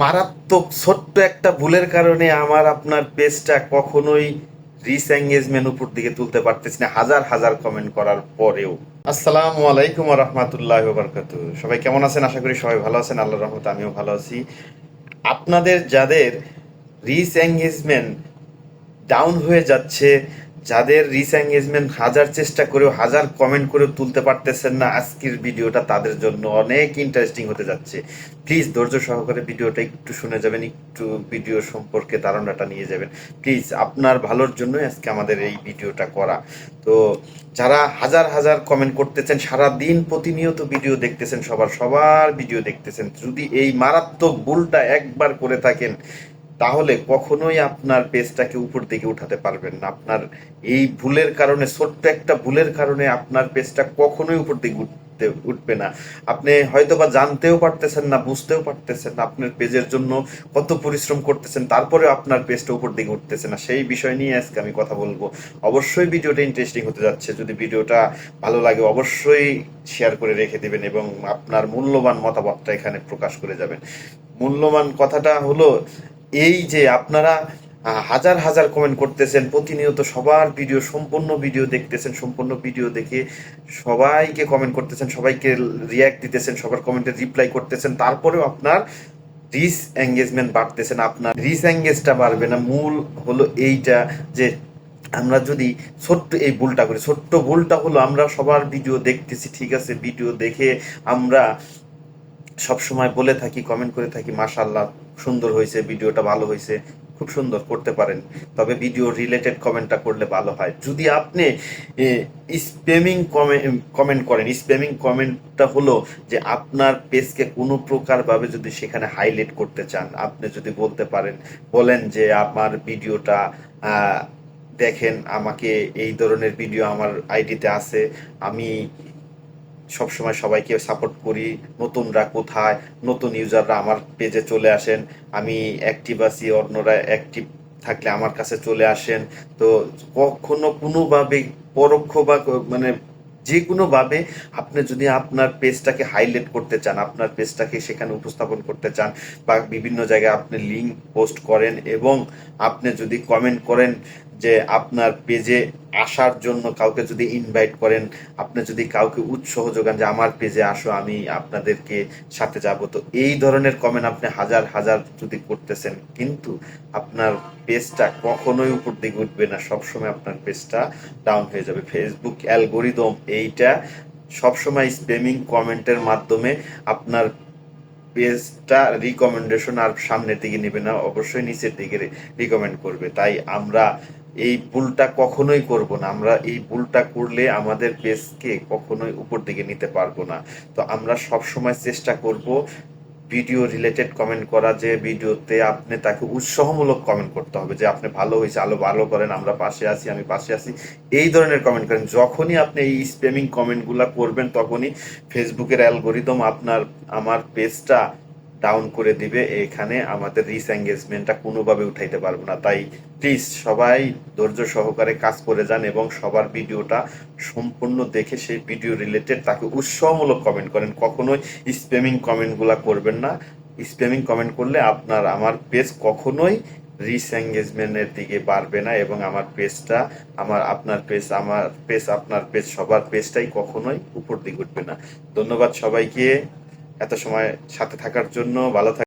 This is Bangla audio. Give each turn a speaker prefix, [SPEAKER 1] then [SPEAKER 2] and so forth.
[SPEAKER 1] মারাত্মক ছোট্ট একটা ভুলের কারণে আমার আপনার পেজটা কখনোই রিস উপর দিকে তুলতে পারতেছি না, হাজার হাজার কমেন্ট করার পরেও। আসসালামু আলাইকুম রহমতুল্লাহ বরকাত সবাই কেমন আছেন? আশা করি সবাই ভালো আছেন। আল্লাহ রহমত আমিও ভালো আছি। আপনাদের যাদের রিস ডাউন হয়ে যাচ্ছে যাদের রিস এঙ্গেজমেন্ট হাজার চেষ্টা করেও, হাজার কমেন্ট করেও তুলতে পারতেছেন না, আজকের ভিডিওটা তাদের জন্য অনেক ইন্টারেস্টিং হতে যাচ্ছে। প্লিজ ধৈর্য সহকারে ভিডিওটা একটু শুনে যাবেন, একটু ভিডিও সম্পর্কে ধারণাটা নিয়ে যাবেন। প্লিজ আপনার ভালোর জন্যই আজকে আমাদের এই ভিডিওটা করা। তো যারা হাজার হাজার কমেন্ট করতেছেন সারা দিন প্রতিনিয়ত ভিডিও দেখতেছেন, সবার সবার ভিডিও দেখতেছেন, যদি এই মারাত্মক ভুলটা একবার করে থাকেন তাহলে কখনোই আপনার পেজটাকে উপর দিকে উঠাতে পারবেন না। আপনার এই ভুলের কারণে, ছোট্ট একটা ভুলের কারণে আপনার পেজটা কখনোই উপর দিকে উঠতে, উঠবে না। আপনি হয়তো বা জানতেও পারতেছেন না, বুঝতেও পারতেছেন আপনার পেজের জন্য কত পরিশ্রম করতেছেন, তারপরেও আপনার পেজটা উপর দিকে উঠতেছে না। সেই বিষয় নিয়ে আজকে আমি কথা বলব। অবশ্যই ভিডিওটা ইন্টারেস্টিং হতে যাচ্ছে। যদি ভিডিওটা ভালো লাগে, অবশ্যই শেয়ার করে রেখে দিবেন এবং আপনার মূল্যবান মতামতটা এখানে প্রকাশ করে যাবেন। মূল্যবান কথাটা হলো এই যে আপনারা হাজার হাজার কমেন্ট করতেছেন, প্রতিনিয়ত সবার ভিডিও সম্পূর্ণ ভিডিও দেখতেছেন, সম্পূর্ণ ভিডিও দেখে সবাইকে কমেন্ট করতেছেন, সবাইকে রিয়াক্ট দিতেছেন, সবার কমেন্টে রিপ্লাই করতেছেন, তারপরেও আপনার রিস এঙ্গেজমেন্ট বাড়তেছেন আপনার রিস এঙ্গেজটা বাড়বে না। মূল হলো এইটা যে আমরা যদি ছোট্ট এই ভুলটা করি, ছোট্ট ভুলটা হলো আমরা সবার ভিডিও দেখতেছি, ঠিক আছে? ভিডিও দেখে আমরা সব সময় বলে থাকি কমেন্ট করে থাকি মাশাল্লাহ সুন্দর হয়েছে, ভিডিওটা ভালো হয়েছে, খুব সুন্দর, করতে পারেন। তবে ভিডিও রিলেটেড কমেন্টটা করলে ভালো হয়। যদি আপনি স্প্যামিং কমেন্ট করেন স্প্যামিং কমেন্টটা হলো যে আপনার পেজকে কোনো প্রকারভাবে যদি সেখানে হাইলাইট করতে চান, আপনি যদি বলতে পারেন, বলেন যে আমার ভিডিওটা দেখেন, আমাকে এই ধরনের ভিডিও আমার আইডিতে আছে, আমি সবসময় সবাইকে সাপোর্ট করি। নতুনরা কোথায়? নতুন ইউজাররা আমার পেজে চলে আসেন। আমি অ্যাক্টিভ আছি, অন্যরা অ্যাক্টিভ থাকলে আমার কাছে চলে আসেন। তো কখনো কোনোভাবে পরোক্ষ বা মানে যে কোনোভাবে আপনি যদি আপনার পেজটাকে হাইলাইট করতে চান, আপনার পেজটাকে সেখানে উপস্থাপন করতে চান বা বিভিন্ন জায়গায় আপনি লিঙ্ক পোস্ট করেন এবং আপনি যদি কমেন্ট করেন যে আপনার পেজে আসার জন্য কাউকে যদি ইনভাইট করেন, আপনি যদি কাউকে উৎসাহ যোগান যে আমার পেজে আসো, আমি আপনাদেরকে সাথে যাব। তো এই ধরনের কমেন্ট আপনি হাজার হাজার যদি করতেছেন, কিন্তু আপনার পেজটা কখনোই উপর দিকে উঠবে না। সবসময় আপনার পেজটা ডাউন হয়ে যাবে। ফেসবুক অ্যালগোরিদম এইটা সবসময় স্প্যামিং কমেন্টের মাধ্যমে আপনার পেজটা রিকমেন্ডেশন আর সামনের দিকে নেবে না, অবশ্যই নিচের দিকে রিকমেন্ড করবে। তাই আমরা এই ভুলটা কখনোই করব না। আমরা এই ভুলটা করলে আমাদের পেজকে কখনোই উপর দিকে নিতে পারব না। তো আমরা সব সময় চেষ্টা করব ভিডিও রিলেটেড কমেন্ট করা যে ভিডিওতে আপনি তাকে উৎসাহমূলক কমেন্ট করতে হবে যে আপনি ভালো হয়েছে, আলো ভালো করেন, আমরা পাশে আছি, আমি পাশে আছি। এই ধরনের কমেন্ট করেন। যখনই আপনি এই স্প্যামিং কমেন্টগুলো করবেন, তখনই ফেসবুকের অ্যালগোরিদম আপনার, আমার পেজটা ডাউন করে দিবে, এখানে আমাদের রিস এঙ্গেজমেন্টটা কোনোভাবে উঠাইতে পারব না। তাই প্লিজ সবাই ধৈর্য সহকারে কাজ করে যান এবং সবার ভিডিওটা সম্পূর্ণ দেখে সেই ভিডিও রিলেটেড তাকে উৎসাহমূলক কমেন্ট করেন। কখনোই স্প্যামিং কমেন্টগুলা করবেন না। স্প্যামিং কমেন্ট করলে আপনার, আমার পেজ কখনোই রিস এঙ্গেজমেন্টের দিকে বাড়বে না এবং আমার পেজটা আমার, আপনার পেজ আমার পেজ আপনার পেজ সবার পেজটাই কখনোই উপর দিকে উঠবে না। ধন্যবাদ সবাইকে। এত সময় সাথে থাকার জন্য ভালো থাক